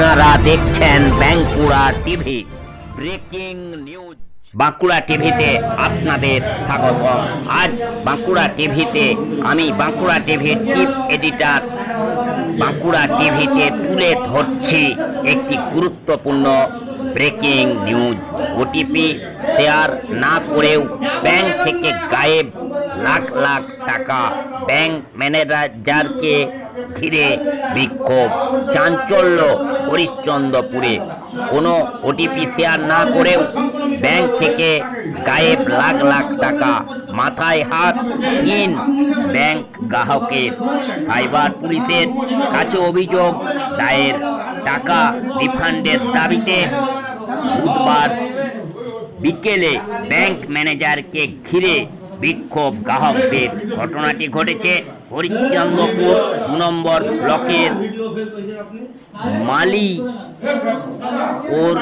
আপনারা দেখছেন Bankura TV, breaking news. Bankura টিভিতে আপনাদের স্বাগত আজ বাঁকুড়া টিভিতে আমি, বাঁকুড়া টিভির চিফ এডিটর, বাঁকুড়া টিভিতে তুলে ধরছি একটি গুরুত্বপূর্ণ ব্রেকিং নিউজ। ওটিপি শেয়ার না করেও ব্যাংক থেকে গায়েব লাখ লাখ টাকা ব্যাংক ম্যানেজারকে ঘিরে বিক্ষোভ। চাঞ্চল্য হরিশ্চন্দ্রপুরে। কোনো ওটিপি শেয়ার না করেও ব্যাংক থেকে গায়েব লাখ লাখ টাকা মাথায় হাত তিন ব্যাংক গ্রাহকের। সাইবার পুলিশের কাছে অভিযোগ, দায়ের টাকা রিফান্ডের দাবিতে বুধবার বিকেলে ব্যাংক ম্যানেজারকে ঘিরে বিক্ষোভ গ্রাহকদের ঘটনাটি ঘটেছে হরিশ্চন্দ্রপুর দু নম্বর ব্লকের মালি ওর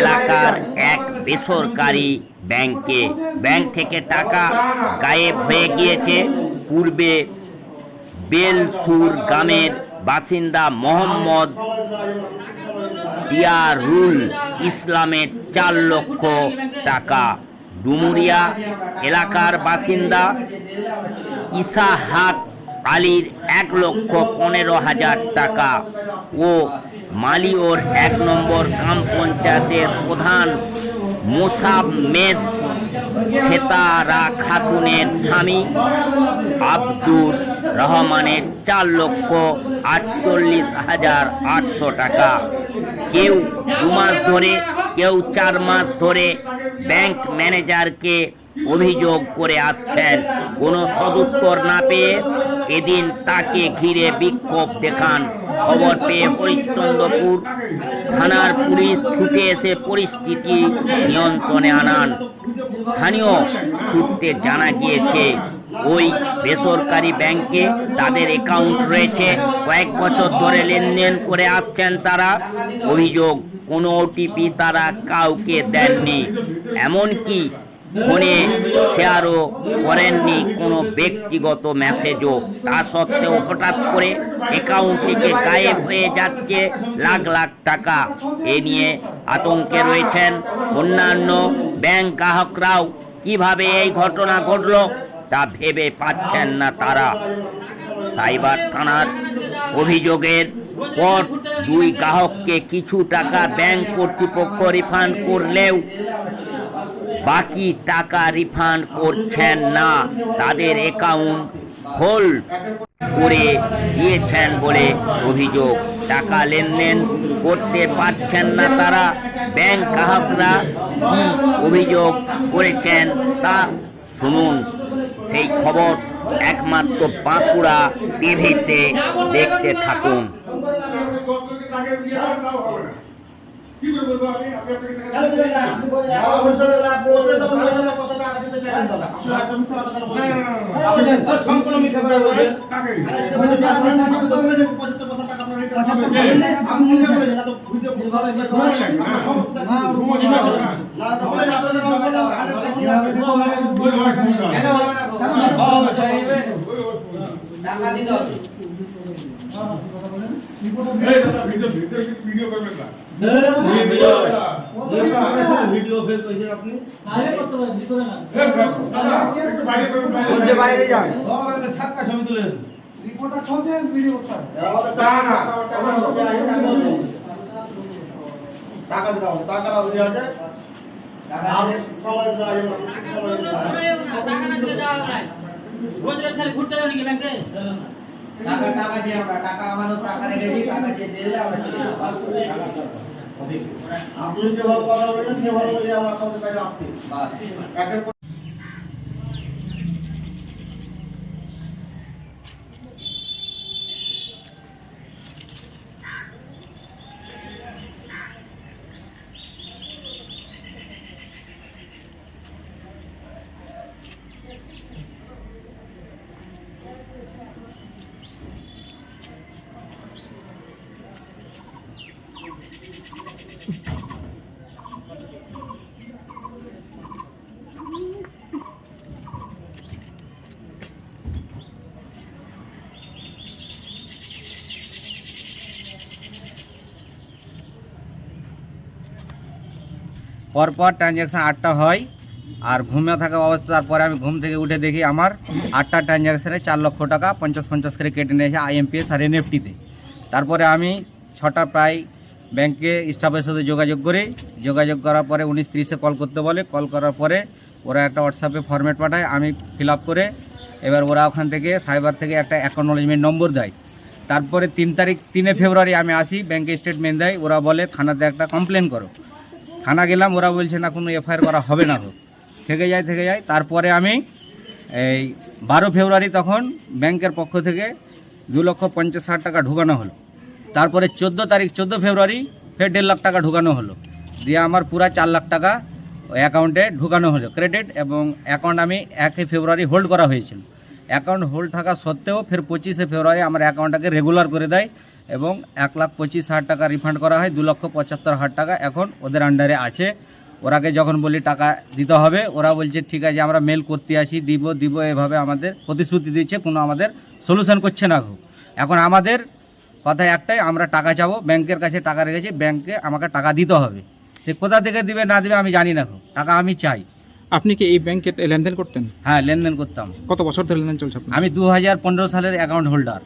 এলাকার এক বেসরকারি ব্যাংকে। ব্যাংক থেকে টাকা গায়েব হয়ে গিয়েছে। পূর্বে বেলসুর গ্রামের বাসিন্দা মোহাম্মদ ইয়ারুল ইসলামের চার লক্ষ টাকা। ডুমুরিয়া এলাকার বাসিন্দা ইসাহাক আলীর এক লক্ষ পনেরো হাজার টাকা ও মালিওর এক নম্বর গ্রাম পঞ্চায়েতের প্রধান মোসাম্মেদ সেতারা খাতুনের স্বামী আব্দুর রহমানের চার লক্ষ আটচল্লিশ হাজার আটশো টাকা। কেউ দু মাস ধরে, কেউ চার মাস ধরে ব্যাংক ম্যানেজারকে অভিযোগ করে আসছেন কোনো সদুত্তর না পেয়ে এদিন তাকে ঘিরে বিক্ষোভ দেখান। খবর পেয়ে হরিশ্চন্দ্রপুর থানার পুলিশ ছুটে এসে পরিস্থিতি নিয়ন্ত্রণে আনান। স্থানীয় সূত্রে জানা গিয়েছে ওই বেসরকারি ব্যাংকে তাদের অ্যাকাউন্ট রয়েছে। কয়েক বছর ধরে লেনদেন করে আসছেন তারা। অভিযোগ, কোনো ওটিপি তারা কাউকে দেননি। এমনকি ফোনে শেয়ারও করেননি কোনো ব্যক্তিগত মেসেজও তা সত্ত্বেও হঠাৎ করে অ্যাকাউন্ট থেকে গায়েব হয়ে যাচ্ছে লাখ লাখ টাকা। এ নিয়ে আতঙ্কে রয়েছেন অন্যান্য ব্যাংক গ্রাহকরাও। কীভাবে এই ঘটনা ঘটলো? তা ভেবে পাচ্ছেন না তারা। সাইবার থানার অভিযোগের পর দুই গ্রাহককে কিছু টাকা ব্যাংক কর্তৃপক্ষ রিফান্ড করলেও বাকি টাকা রিফান্ড করছেন না। তাদের অ্যাকাউন্ট হোল্ড করে দিয়েছেন বলে অভিযোগ। টাকা লেনদেন করতে পারছেন না তারা। ব্যাংক গ্রাহকরা কি অভিযোগ করেছেন তা শুনুন। সেই খবর একমাত্র বাঁকুড়া টিভিতে দেখতে থাকুন? টাকা দিতে চাইছেন দাদা? আপনার একদম মিথ্যা কথা কেন বলছেন? না, না, না, না। বলছেন। আর সম্পূর্ণ মিথ্যা কথা বলছেন। কাকে আরে সে বলেছে আপনার টাকা তো বলেছে, 75% টাকা আপনার রেখে আছে। আপনি বলেন না, আপনি মিথ্যা বলেছেন, না তো ভিডিও ফুল ভালো করে বলেন না, আপনার সব কথা না, কি- রুমও দিতে হবে। টাকা দিতে হবে। এই দাদা ভিডিও ভিডিও ভিডিও করবেন না ভিডিও ফেল করেছেন আপনি এই, দাদা একটু বাইরে করুন বলছে বাইরে যান সব একটা ছাক্কা ছবি তুলেন রিপোর্টার সঙ্গে ভিডিও করতে হবে টাকা না টাকা দিতে হবে টাকা না দিতে হবে টাকা সবাই রোজ রোজ খালি ঘুরতে যাও নাকি ব্যাংকে? টাকা টাকা যে আমরা টাকা আমাদের টাকা রেখেছি টাকা যে দিলে আমরা চলে যাব টাকা চাই। আপনি যেভাবে কথা বলবেন সেভাবে হলে আমার সাথে কাছে আসছি। পরপর ট্রানজ্যাকশন আটটা হয়, আর ঘুমিয়ে থাকা অবস্থা, তারপরে আমি ঘুম থেকে উঠে দেখি আমার আটটা ট্রানজ্যাকশানে চার লক্ষ টাকা পঞ্চাশ পঞ্চাশ করে কেটে নিয়েছে আইএমপিএস আর এনএফটিতে তারপরে আমি ছটা প্রায় ব্যাংকে স্টাফের সাথে যোগাযোগ করি। যোগাযোগ করার পরে উনিশ তিরিশে কল করতে বলে। কল করার পরে ওরা একটা হোয়াটসঅ্যাপে ফরম্যাট পাঠায়, আমি ফিল করে এবার ওরা ওখান থেকে সাইবার থেকে একটা অ্যাকনোলজমেন্ট নম্বর দেয়। তারপরে তিন তারিখ, তিনে ফেব্রুয়ারি আমি আসি, ব্যাংকে স্টেটমেন্ট দেয়, ওরা বলে থানাতে একটা কমপ্লেন করো। থানা গেলাম, ওরা বলছে, না, কোনো এফআইআর করা হবে না হোক। থেকে যায় থেকে যায়। তারপরে আমি এই বারো ফেব্রুয়ারি তখন ব্যাংকের পক্ষ থেকে দু লক্ষ পঞ্চাশ হাজার টাকা ঢুকানো হলো। তারপরে চোদ্দ তারিখ, চোদ্দ ফেব্রুয়ারি ফের দেড় লাখ টাকা ঢুকানো হলো। দিয়ে আমার পুরা চার লাখ টাকা অ্যাকাউন্টে ঢুকানো হলো, ক্রেডিট এবং অ্যাকাউন্ট আমি একই ফেব্রুয়ারি হোল্ড করা হয়েছিল। অ্যাকাউন্ট হোল্ড থাকা সত্ত্বেও ফের পঁচিশে ফেব্রুয়ারি আমার অ্যাকাউন্টটাকে রেগুলার করে দেয়। এবং এক লাখ পঁচিশ হাজার টাকা রিফান্ড করা হয় দু লক্ষ পঁচাত্তর হাজার টাকা এখন ওদের আন্ডারে আছে। ওরাকে যখন বলি টাকা দিতে হবে ওরা বলছে ঠিক আছে আমরা মেল করতে আসি দিব দিব এভাবে আমাদের প্রতিশ্রুতি দিচ্ছে কোনো আমাদের সলিউশন করছে না এখন। এখন আমাদের কথা একটাই আমরা টাকা চাবো ব্যাংকের কাছে টাকা রেখেছি ব্যাংকে আমাকে টাকা দিতে হবে। সে কোথা থেকে দিবে না দেবে আমি জানি না। টাকা আমি চাই। আপনি কি এই ব্যাংকে লেনদেন করতেন? হ্যাঁ লেনদেন করতাম। কত বছর ধরে লেনদেন চলছে আমি দু হাজার পনেরো সালের অ্যাকাউন্ট হোল্ডার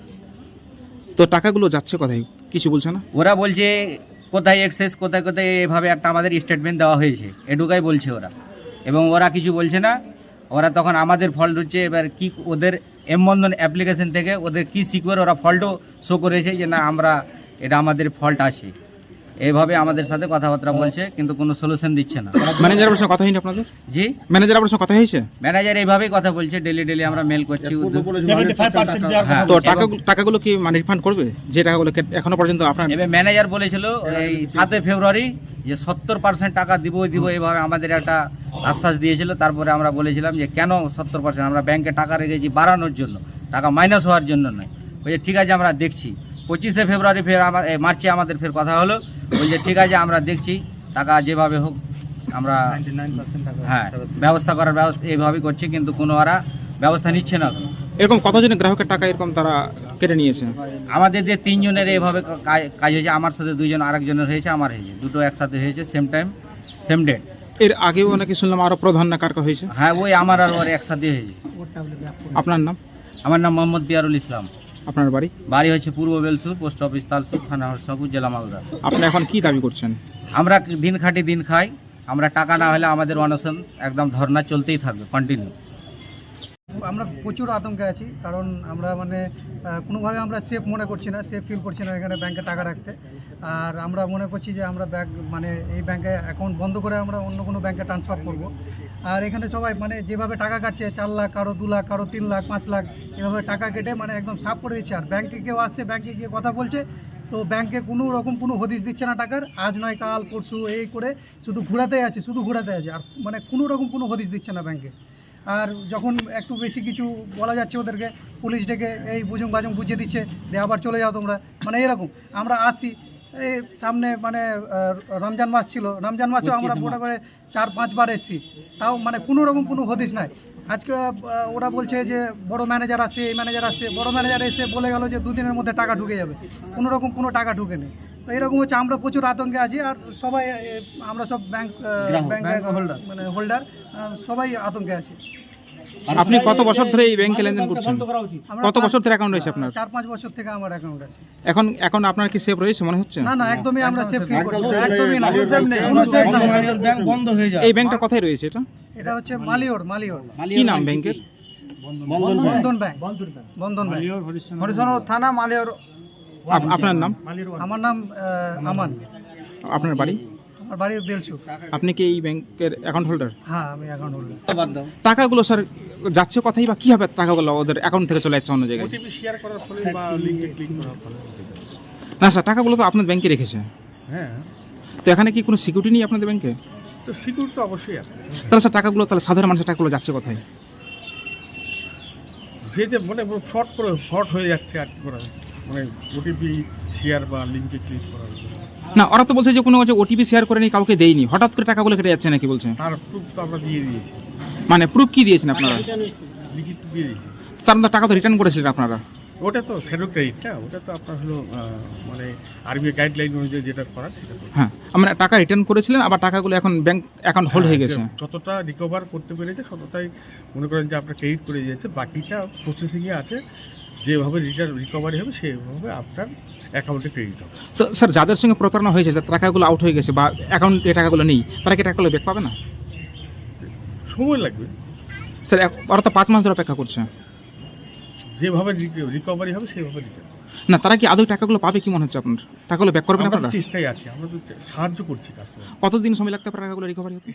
তো টাকাগুলো যাচ্ছে কোথায়? কিছু বলছে না? ওরা বলছে, কোথায় এক্সেস কোথায় কোথায় এভাবে একটা আমাদের স্টেটমেন্ট দেওয়া হয়েছে। এটুকাই বলছে ওরা। এবং ওরা কিছু বলছে না। ওরা তখন আমাদের ফল্ট হচ্ছে, এবার কি ওদের এম বন্ধন অ্যাপ্লিকেশন থেকে ওদের কি সিকিউর ওরা ফল্টও শো করেছে যে না, আমরা, এটা আমাদের ফল্ট আছে। এইভাবে আমাদের সাথে কথাবার্তা বলছে কিন্তু কোনো সলিউশন দিচ্ছে না। ম্যানেজারের সঙ্গে কথা হয়নি আপনাদের? জি? ম্যানেজার আপনার সঙ্গে কথা হয়েছে? ম্যানেজার এইভাবেই কথা বলছে ডেলি ডেলি আমরা মেল করছি হ্যাঁ। তো টাকাগুলো টাকাগুলো কি মানে রিফান্ড করবে? যে টাকাগুলো এখনও পর্যন্ত আপনার এবার ম্যানেজার বলেছিল এই সাতই ফেব্রুয়ারি যে সত্তর পার্সেন্ট টাকা দিব দিব এইভাবে আমাদের একটা আশ্বাস দিয়েছিল। তারপরে আমরা বলেছিলাম যে কেন সত্তর পার্সেন্ট আমরা ব্যাংকে টাকা রেখেছি বাড়ানোর জন্য টাকা মাইনাস হওয়ার জন্য নয়। বলছে ঠিক আছে আমরা দেখছি। পঁচিশে ফেব্রুয়ারি ফের আমার এ, মার্চে আমাদের ফের কথা হলো। বলছে ঠিক আছে আমরা দেখছি টাকা যেভাবে হোক আমরা হ্যাঁ ব্যবস্থা করার ব্যবস্থা এইভাবেই করছি কিন্তু কোনো ওরা ব্যবস্থা নিচ্ছে না। এরকম কতজনের গ্রাহকের টাকা এরকম তারা কেটে নিয়েছে? আমাদের যে তিনজনের এইভাবে কাজ হয়েছে আমার সাথে দুইজন আরেকজনের হয়েছে আমার হয়েছে। দুটো একসাথে হয়েছে সেম টাইম সেম ডেট এর আগেও নাকি শুনলাম আরও প্রধান না কার কার হয়েছে? হ্যাঁ ওই আমার আর ওর একসাথে হয়েছে। আপনার নাম? আমার নাম মোহাম্মদ পিয়ারুল ইসলাম। আপনার বাড়ি? বাড়ি হচ্ছে পূর্ব বেলসুর পোস্ট অফিস তালসুর থানা হরসাপুর জেলা মালদা। আপনি এখন কি দাবি করছেন? আমরা দিন খাটি দিন খাই আমরা টাকা না হলে আমাদের অনশন একদম ধর্না চলতেই থাকবে কন্টিনিউ আমরা প্রচুর আতঙ্কে আছি, কারণ আমরা মানে কোনোভাবে আমরা সেফ মনে করছি না সেফ ফিল করছি না এখানে ব্যাংকে টাকা রাখতে। আর আমরা মনে করছি যে আমরা ব্যাংক মানে এই ব্যাংকে অ্যাকাউন্ট বন্ধ করে আমরা অন্য কোনো ব্যাংকে ট্রান্সফার করব। আর এখানে সবাই মানে যেভাবে টাকা কাটছে, চার লাখ কারও, দু লাখ কারও, তিন লাখ, পাঁচ লাখ, এভাবে টাকা কেটে মানে একদম সাফ করে দিচ্ছে। আর ব্যাংকে কেউ আসছে ব্যাংকে গিয়ে কথা বলছে, তো ব্যাংকে কোনো রকম কোনো হদিশ দিচ্ছে না টাকার। আজ নয়, কাল, পরশু, এই করে শুধু ঘোরাতে আছে, শুধু ঘোরাতে আছে। আর মানে কোনো রকম কোনো হদিশ দিচ্ছে না ব্যাংকে আর যখন একটু বেশি কিছু বলা যাচ্ছে ওদেরকে পুলিশ ডেকে এই বুঝুং বাজুং বুঝিয়ে দিচ্ছে যে আবার চলে যাও তোমরা। মানে এরকম। আমরা আসি এই সামনে মানে রমজান মাস ছিল। রমজান মাসেও আমরা মোটামুটি চার পাঁচবার এসেছি। তাও মানে কোনো রকম কোনো হদিস নাই। আজকে ওরা বলছে যে বড় ম্যানেজার আসে এই ম্যানেজার আসে। বড় ম্যানেজার এসে বলে গেল যে দুদিনের মধ্যে টাকা ঢুকে যাবে। কোনো রকম কোনো টাকা ঢুকে নেই। তো এরকম হচ্ছে আমরা প্রচুর আতঙ্কে আছি আর সবাই আমরা সব ব্যাংক ব্যাংক হোল্ডার মানে হোল্ডার সবাই আতঙ্কে আছি। আপনি কত বছর ধরে এই ব্যাংকে লেনদেন করছেন? কত বছর ধরে অ্যাকাউন্ট রয়েছে আপনার? চার পাঁচ বছর থেকে আমার অ্যাকাউন্ট আছে। এখন এখন আপনার কি সেভ রয়েছে মনে হচ্ছে? না না একদমই আমরা সেফ একদমই না কোনো safe নেই, কোনো নেই। ব্যাংক বন্ধ হয়ে যায় এই ব্যাংকটা কোথায় রয়েছে এটা? এটা হচ্ছে মালিওর মালিওর। কি নাম ব্যাংকের বন্ধন ব্যাংক। বন্ধন ব্যাংক। হরিশন থানা মালিওর। আপনার নাম? আমার নাম আমান। আপনার বাড়ি? আমার বাড়ি বেলসু আপনি কি এই ব্যাংকের অ্যাকাউন্ট হোল্ডার হ্যাঁ আমি অ্যাকাউন্ট হোল্ডার টাকাগুলো স্যার যাচ্ছে কথাই বা কি হবে টাকাগুলো? ওদের অ্যাকাউন্ট থেকে চলে যাচ্ছে অন্য জায়গায়। শেয়ার করার ফলে বা লিঙ্কে ক্লিক করার ফলে। না স্যার টাকাগুলো তো আপনার ব্যাংকে রেখেছে। হ্যাঁ। তো এখানে কি কোনো সিকিউরিটি নেই আপনাদের ব্যাংকে? তো সিকিউর তো অবশ্যই আছে। তাহলে স্যার টাকাগুলো তাহলে সাধারণ মানুষের টাকাগুলো যাচ্ছে কোথায়? যে যে মানে ফ্রড করে ফ্রড হয়ে যাচ্ছে আর কি করা মানে ওটিপি শেয়ার বা লিঙ্কে ক্লিক করার জন্য না ওরা তো বলছে যে কোনো ওটিপি শেয়ার করেনি কাউকে দেয়নি। হঠাৎ করে টাকাগুলো কেটে যাচ্ছে নাকি বলছে? তার প্রুফ তো আমরা দিয়ে দিয়েছি। মানে প্রুফ কি দিয়েছেন আপনারা? লিখিত দিয়ে দিয়েছি। তার মধ্যে টাকা তো রিটার্ন করেছিলেন আপনারা। ওটা তো শ্যাডো ক্রেডিটটা ওটা তো আপনার হলো আহ, মানে আরবিআই গাইডলাইন অনুযায়ী যেটা করার সেটা করতে হ্যাঁ আমরা টাকা রিটার্ন করেছিলেন আবার টাকাগুলো এখন ব্যাংক অ্যাকাউন্ট হোল্ড হয়ে গেছে। হ্যাঁ, যতটা রিকভার করতে পেরেছে ততটাই মনে করেন যে আপনার ক্রেডিট করে দিয়েছে। বাকিটা প্রসেসিংয়ে আছে। যেভাবে রিটার্ন রিকভারি হবে সেভাবে আপনার অ্যাকাউন্টে ক্রেডিট হবে। তো স্যার যাদের সঙ্গে প্রতারণা হয়েছে যে টাকাগুলো আউট হয়ে গেছে বা অ্যাকাউন্টে টাকাগুলো নেই তারা কি টাকাগুলো ব্যাক পাবে না? সময় লাগবে। স্যার তো পাঁচ মাস ধরে অপেক্ষা করছে। যেভাবে রিকভারি হবে সেভাবে রিটার্ন না তারা কি আদৌ টাকাগুলো পাবে কি মনে হচ্ছে আপনার? টাকাগুলো ব্যাক করবেন তো আপনারা? চেষ্টায় আছি আমরা তো সাহায্য করছি কাস্টমার কতদিন সময় লাগতে পারে টাকাগুলো রিকভারি হতে।